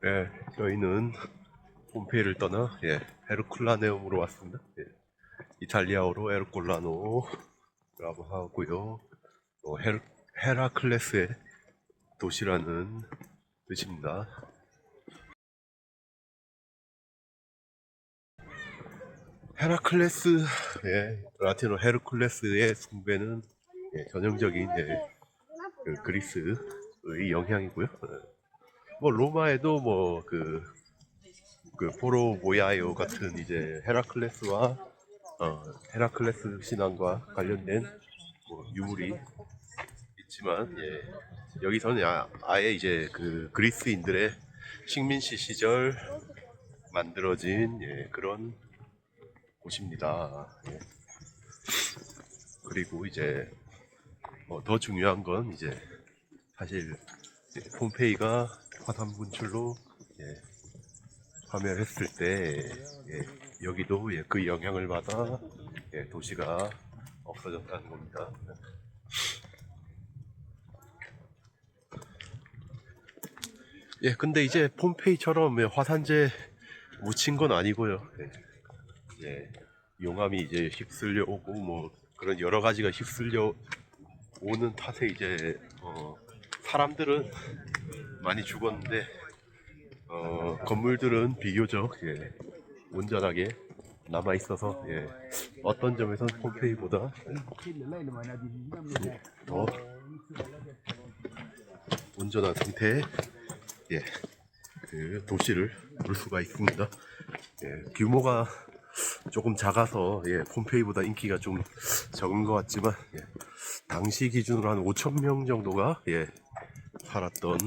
네, 저희는 폼페이를 떠나 예, 헤르쿨라네움으로 왔습니다. 예, 이탈리아어로 에르콜라노라고 하고요. 어, 헤르, 헤라클레스의 도시라는 뜻입니다. 헤라클레스, 예, 라틴어 헤르쿨레스의 숭배는 예, 전형적인 예, 그 그리스의 영향이고요. 예. 뭐 로마에도 뭐그 그 포로 모야이오 같은 이제 헤라클레스와 어, 헤라클레스 신앙과 관련된 뭐 유물이 있지만 예, 여기서는 아, 아예 이제 그 그리스인들의 식민시 시절 만들어진 예, 그런 곳입니다. 예. 그리고 이제 뭐 더 중요한 건 이제 사실 이제 폼페이가 화산 분출로 예, 파멸했을 때 예, 여기도 예, 그 영향을 받아 예, 도시가 없어졌다는 겁니다. 예, 근데 이제 폼페이처럼 예, 화산재 묻힌 건 아니고요. 예, 예, 용암이 이제 휩쓸려 오고 뭐 그런 여러 가지가 휩쓸려 오는 탓에 이제 어, 사람들은 많이 죽었는데 어, 건물들은 비교적 예, 온전하게 남아 있어서 예, 어떤 점에서 폼페이보다 더 온전한 상태의 예, 그 도시를 볼 수가 있습니다. 예, 규모가 조금 작아서 예, 폼페이보다 인기가 좀 적은 것 같지만 예, 당시 기준으로 한 5천 명 정도가 예, 살았던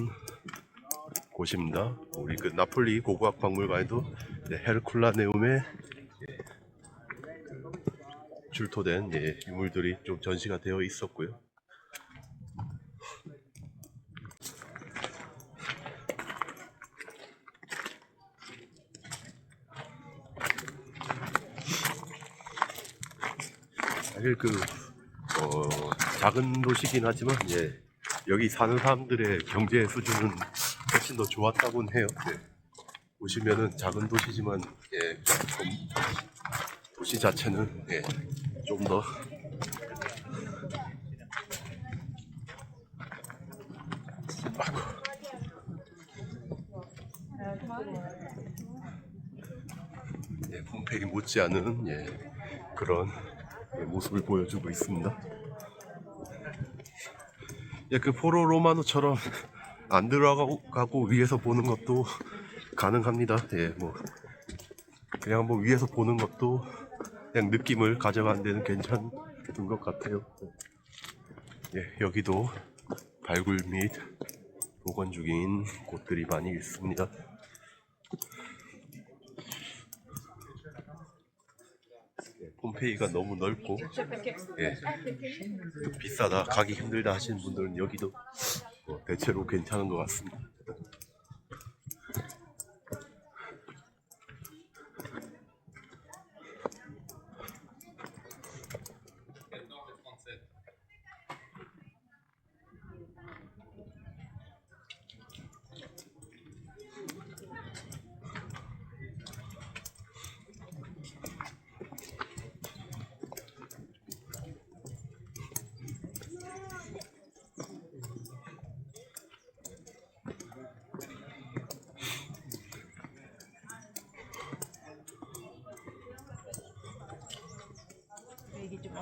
곳입니다. 우리 그 나폴리 고고학 박물관에도 예, 헤르쿨라네움의 예, 그 출토된 예, 유물들이 좀 전시가 되어 있었고요. 사실 그 어, 작은 도시긴 하지만 예, 여기 사는 사람들의 경제 수준은 훨씬 더 좋았다고는 해요. 예. 보시면은 작은 도시지만 예, 좀 도시 자체는 예, 좀더 아이고. 예, 폼페이 못지않은 예, 그런 예, 모습을 보여주고 있습니다. 예, 그 포로 로마노처럼 안 들어가고 위에서 보는 것도 가능합니다. 예, 뭐 그냥 뭐 위에서 보는 것도 그냥 느낌을 가져가는 데는 괜찮은 것 같아요. 예, 여기도 발굴 및 복원 중인 곳들이 많이 있습니다. 예, 폼페이가 너무 넓고 예, 또 비싸다 가기 힘들다 하시는 분들은 여기도 뭐 대체로 괜찮은 것 같습니다.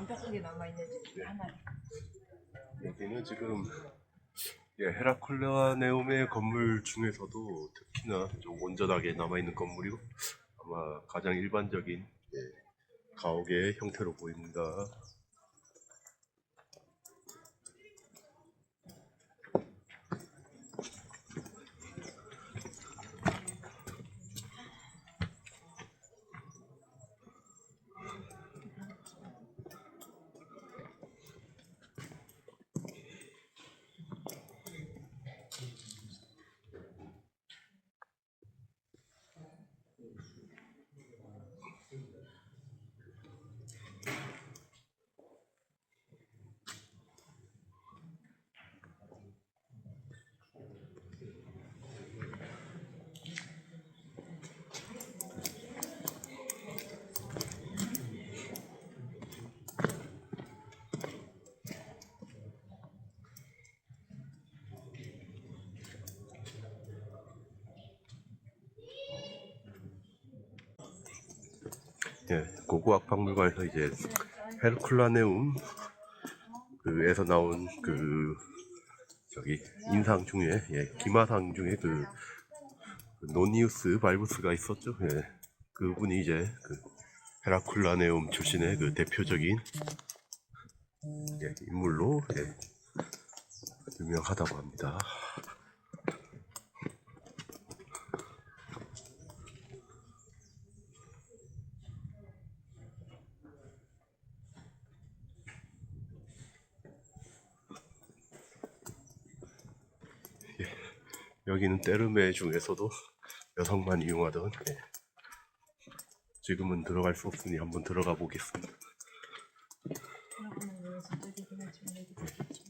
완벽하게 남아있는지 하나 여기는 지금 예, 헤라클라네움의 건물 중에서도 특히나 좀 온전하게 남아있는 건물이고 아마 가장 일반적인 예, 가옥의 형태로 보입니다. 예, 고고학 박물관에서 이제 헤르쿨라네움 그에서 나온 그 저기 인상 중에 예, 기마상 중에 그, 그 노니우스 발부스가 있었죠. 예, 그분이 이제 그 헤라쿨라네움 출신의 그 대표적인 예, 인물로 예, 유명하다고 합니다. 여기는 때르메 중에서도 여성만 이용하던 예. 지금은 들어갈 수 없으니 한번 들어가 보겠습니다. 듣겠지.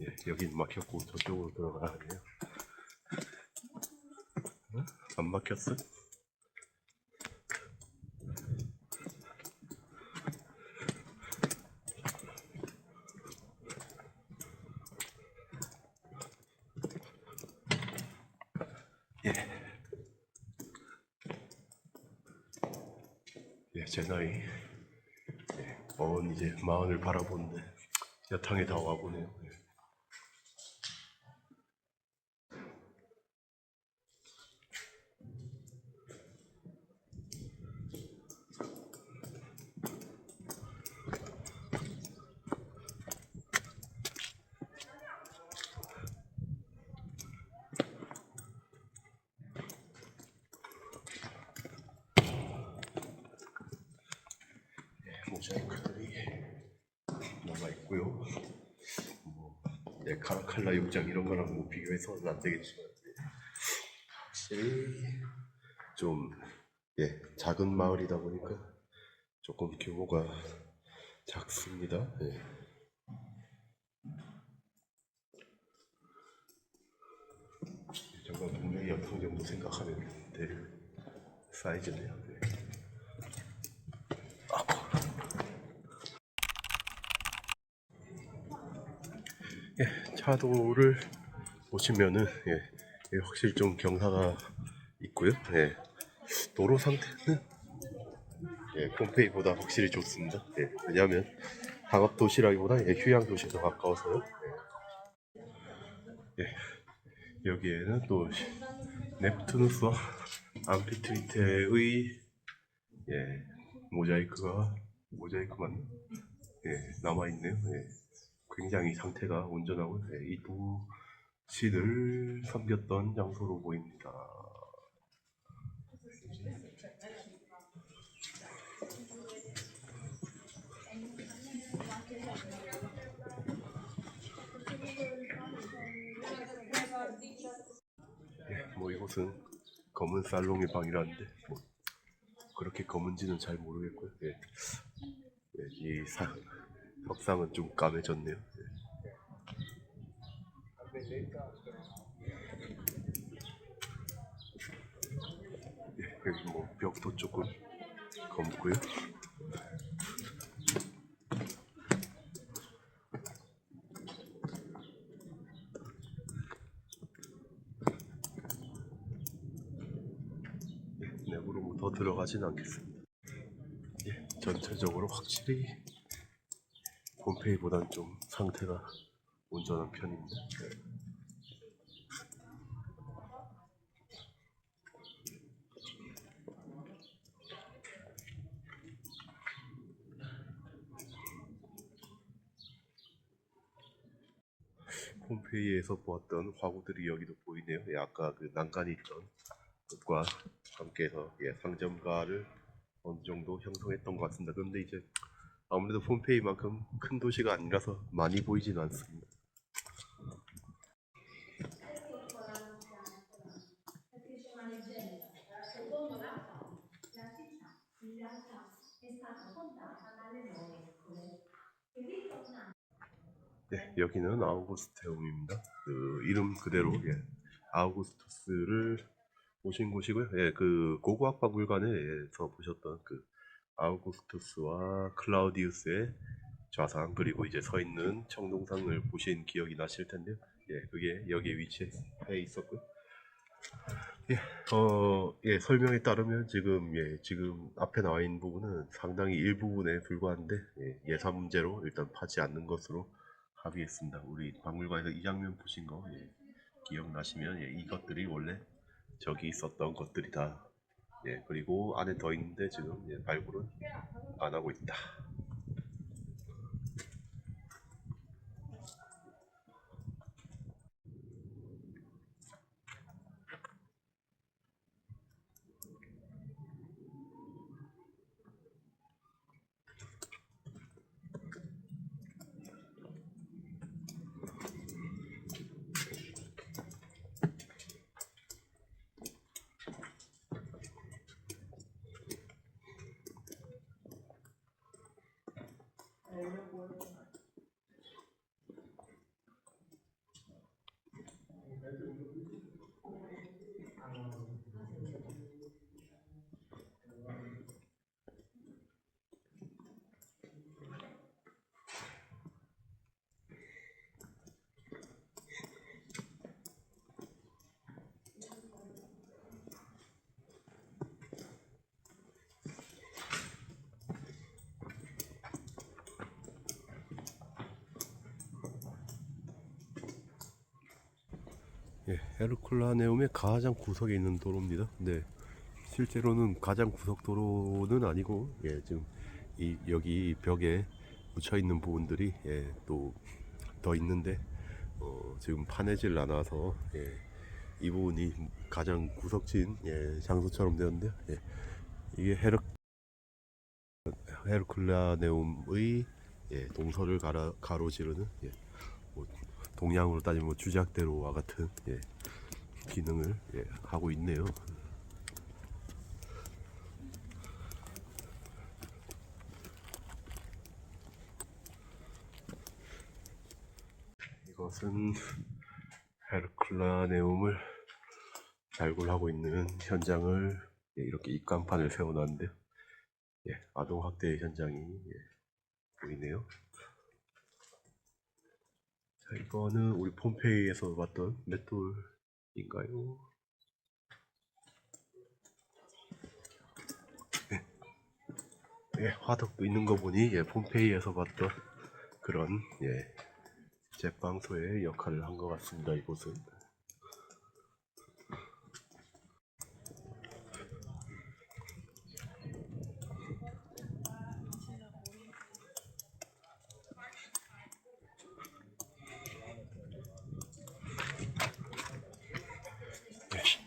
예, 여긴 막혔고 저쪽으로 들어가야 하네요. 어? 안 막혔어? 예, 제 나이 예, 어은 이제 마흔을 바라보는데 여탕에 다 와보네요. 예. 모자이크들이 남아 있고요. 뭐 네, 카라칼라 육장 이런 거랑 뭐 비교해서는 안 되겠지만 네. 확실히 좀 예, 작은 마을이다 보니까 조금 규모가 작습니다. 예. 정말 분명히 여통 정도 생각하면 될 사이즈네요. 네. 예, 차도를 보시면은 예, 예, 확실히 좀 경사가 있고요. 예, 도로 상태는 예, 폼페이보다 확실히 좋습니다. 예, 왜냐하면 상업 도시라기보다 예, 휴양 도시에 더 가까워서요. 예, 여기에는 또 넵투누스와 암피트리테의 예, 모자이크가 모자이크 맞나? 예, 남아 있네요. 예. 굉장히 상태가 온전하고 네, 이 도시를 섬겼던 장소로 보입니다. 예, 뭐 이곳은 검은 살롱의 방이라는데 뭐 그렇게 검은지는 잘 모르겠고요. 예. 예, 이 사, 석상은 좀 까매졌네요. 예. 예, 여기 뭐 벽도 조금 검고요. 예, 내부로 뭐더 들어가진 않겠습니다. 예, 전체적으로 확실히 폼페이보다는 좀 상태가 온전한 편입니다. 폼페이에서 보았던 화구들이 여기도 보이네요. 예, 아까 그 난간이 있던 것과 함께해서 예, 상점가를 어느 정도 형성했던 것 같습니다. 그런데 이제 아무래도 폼페이만큼 큰 도시가 아니라서 많이 보이진 않습니다. 네, 여기는 아우구스테움입니다. 그 이름 그대로 예, 아우구스투스를 보신 곳이고요. 예, 그 고고학 박물관에서 보셨던 그 아우구스투스와 클라우디우스의 좌상 그리고 이제 서 있는 청동상을 보신 기억이 나실 텐데요. 예, 그게 여기에 위치해 있었고요. 예, 어, 예, 설명에 따르면 지금, 예, 지금 앞에 나와 있는 부분은 상당히 일부분에 불과한데, 예, 예산 문제로 일단 파지 않는 것으로 합의했습니다. 우리 박물관에서 이 장면 보신 거, 예, 기억나시면, 예, 이것들이 원래 저기 있었던 것들이다. 예, 그리고 안에 더 있는데 지금, 예, 발굴은 안 하고 있다. 예, 헤르쿨라네움의 가장 구석에 있는 도로입니다. 네, 실제로는 가장 구석 도로는 아니고, 예, 지금 이 여기 벽에 묻혀 있는 부분들이 예, 또 더 있는데, 어, 지금 파내질 않아서 예, 이 부분이 가장 구석진 예, 장소처럼 되었는데요. 예, 이게 헤르 헤르쿨라네움의 예, 동서를 가라, 가로지르는 예, 뭐 동양으로 따지면 뭐 주작대로와 같은 예, 기능을 예, 하고 있네요. 이것은 헤르클라네움을 발굴하고 있는 현장을 예, 이렇게 입간판을 세워놨는데요. 예, 아동 학대 현장이 예, 보이네요. 자, 이거는 우리 폼페이에서 봤던 맷돌인가요? 네. 예, 화덕도 있는 거 보니 예, 폼페이에서 봤던 그런 예, 제빵소의 역할을 한 것 같습니다. 이곳은.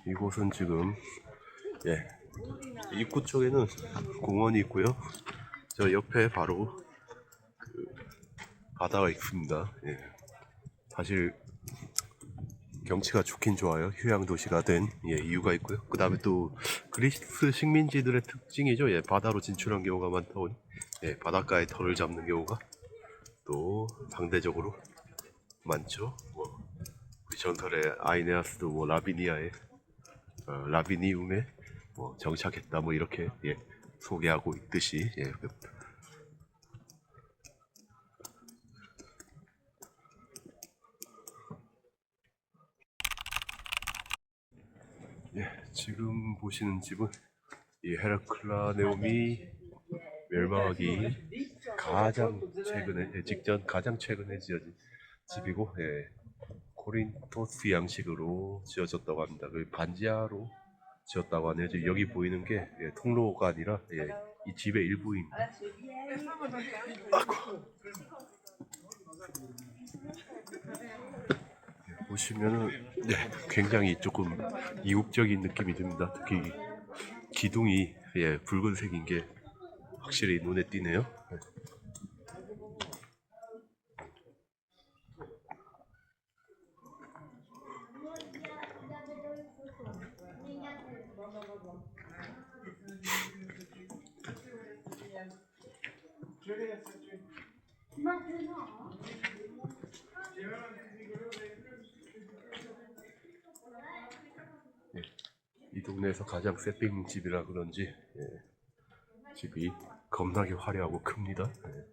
이곳은 지금 예 입구 쪽에는 공원이 있고요. 저 옆에 바로 그 바다가 있습니다. 예. 사실 경치가 좋긴 좋아요. 휴양 도시가 된 예, 이유가 있고요. 그 다음에 또 그리스 식민지들의 특징이죠. 예, 바다로 진출한 경우가 많다 보니 예, 바닷가에 털을 잡는 경우가 또 상대적으로 많죠. 뭐 우리 전설의 아이네아스도 뭐 라비니아의 어, 라비니움에 뭐 정착했다 뭐 이렇게 예, 소개하고 있듯이 예, 그- 예, 지금 보시는 집은 이 헤라클라네움이 멸망하기 가장 최근에 예, 직전 가장 최근에 지어진 집이고 예, 코린토스 양식으로 지어졌다고 합니다. 그 반지하로 지었다고 하네요. 지금 여기 보이는 게 예, 통로가 아니라 예, 이 집의 일부입니다. 예, 보시면은 네, 굉장히 조금 이국적인 느낌이 듭니다. 특히 기둥이 예, 붉은색인 게 확실히 눈에 띄네요. 네. 가장 새삥 집이라 그런지 예, 집이 겁나게 화려하고 큽니다. 예.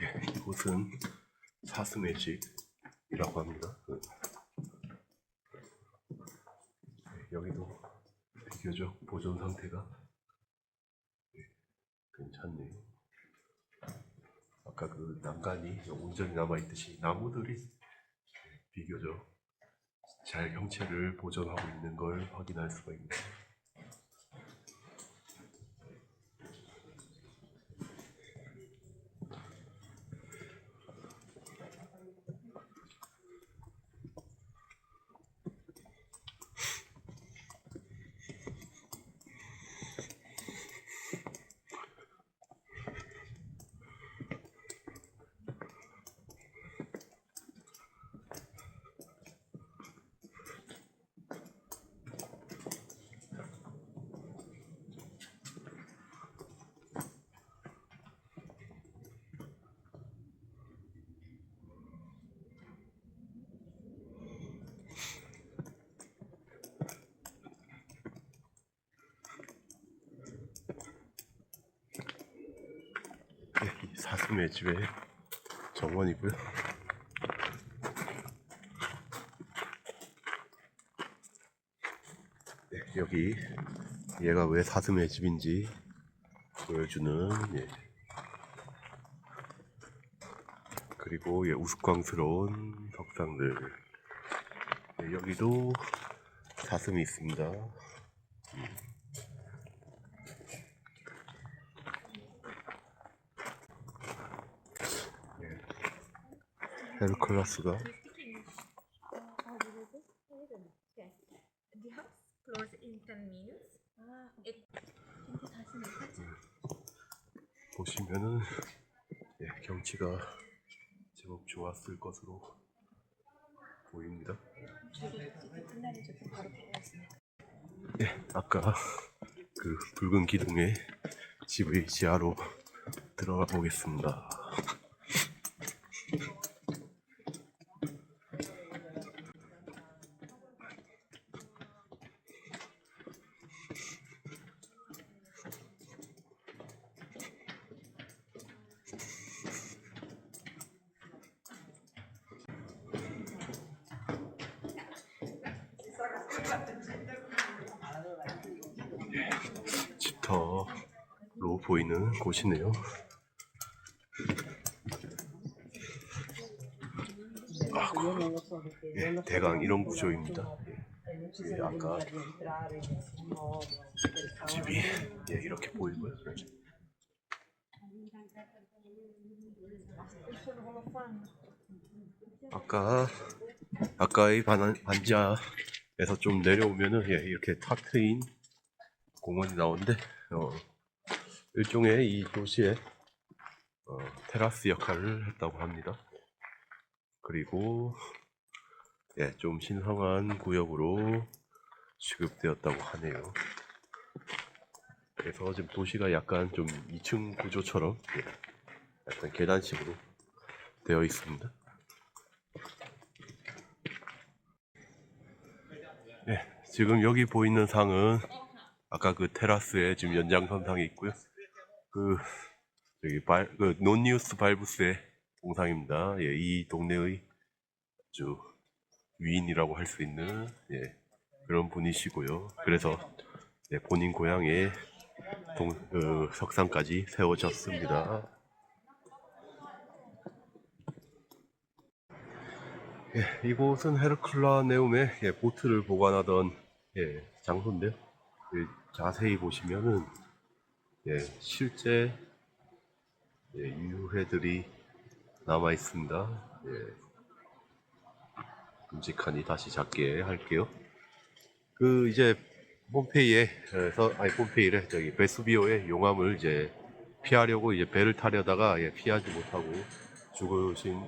예, 이곳은 사슴의 집이라고 합니다. 예. 예, 여기도 비교적 보존 상태가 난간이 온전히 남아있듯이 나무들이 네, 비교적 잘 형체를 보존하고 있는 걸 확인할 수가 있네요. 네, 이 사슴의 집의 정원이고요. 네, 여기 얘가 왜 사슴의 집인지 보여주는 예. 그리고 예, 우스꽝스러운 석상들 네, 여기도 사슴이 있습니다. 헤르클라스가 The house closed in 10 minutes. 아, It 근데 다시 못하지. 보시면은 예, 경치가 제법 좋았을 것으로 보입니다. 예, 아까 그 붉은 기둥의 집의 지하로 들어가 보겠습니다. 집터로 보이는 곳이네요. 아, 예, 대강 이런 구조입니다. 예, 예, 아까 집이 예, 이렇게 보이고요. 아까 아까의 반, 반지하에서 좀 내려오면은 예, 이렇게 탁 트인 공원이 나오는데 어, 일종의 이 도시의 어, 테라스 역할을 했다고 합니다. 그리고 예, 좀 신성한 구역으로 취급되었다고 하네요. 그래서 지금 도시가 약간 좀 2층 구조처럼 예, 약간 계단식으로 되어 있습니다. 예, 지금 여기 보이는 상은 아까 그 테라스에 지금 연장선 상이 있고요. 그 여기 발, 그 논니우스 발부스의 동상입니다. 예, 이 동네의 아주 위인이라고 할 수 있는 예, 그런 분이시고요. 그래서 예, 본인 고향에 동, 그 석상까지 세워졌습니다. 예, 이곳은 헤르클라네움의 예, 보트를 보관하던 예, 장소인데요. 예, 자세히 보시면은 예, 실제 예, 유해들이 남아 있습니다. 예, 끔찍하니 다시 작게 할게요. 그 이제 폼페이에서 아니 폼페이래 저기 베수비오의 용암을 이제 피하려고 이제 배를 타려다가 예, 피하지 못하고 죽으신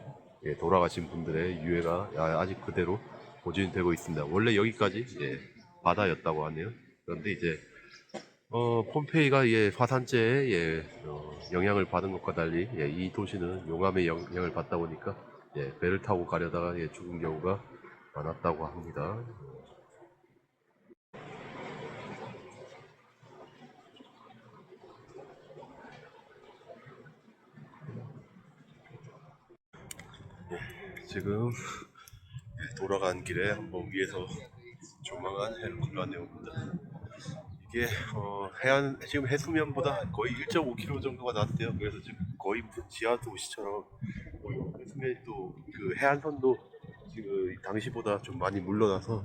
예, 돌아가신 분들의 유해가 아- 아직 그대로 보존되고 있습니다. 원래 여기까지 예, 바다였다고 하네요. 그런데 이제 어, 폼페이가 예, 화산재에 예, 어, 영향을 받은 것과 달리 예, 이 도시는 용암의 영향을 받다 보니까 예, 배를 타고 가려다가 예, 죽은 경우가 많았다고 합니다. 지금 예, 돌아간 길에 한번 위에서 조망한 헤르큘라네오입니다. 이게 어, 해안 지금 해수면보다 거의 1.5km 정도가 낮대요. 그래서 지금 거의 무슨 지하 도시처럼 해수면이 또그 해안선도 지금 당시보다 좀 많이 물러나서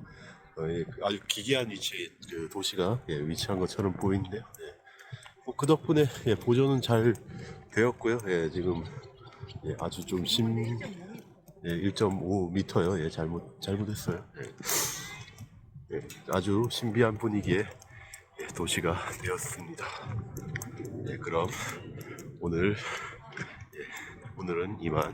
어, 예, 그 아주 기괴한 위치에 그 도시가 예, 위치한 것처럼 보이는데요. 예. 뭐 그 덕분에 예, 보존은 잘 되었고요. 예, 지금 예, 아주 좀 심, 예, 1.5m요. 예, 잘못 잘못했어요. 예. 예, 아주 신비한 분위기의 예, 도시가 되었습니다. 예, 그럼 오늘 예, 오늘은 이만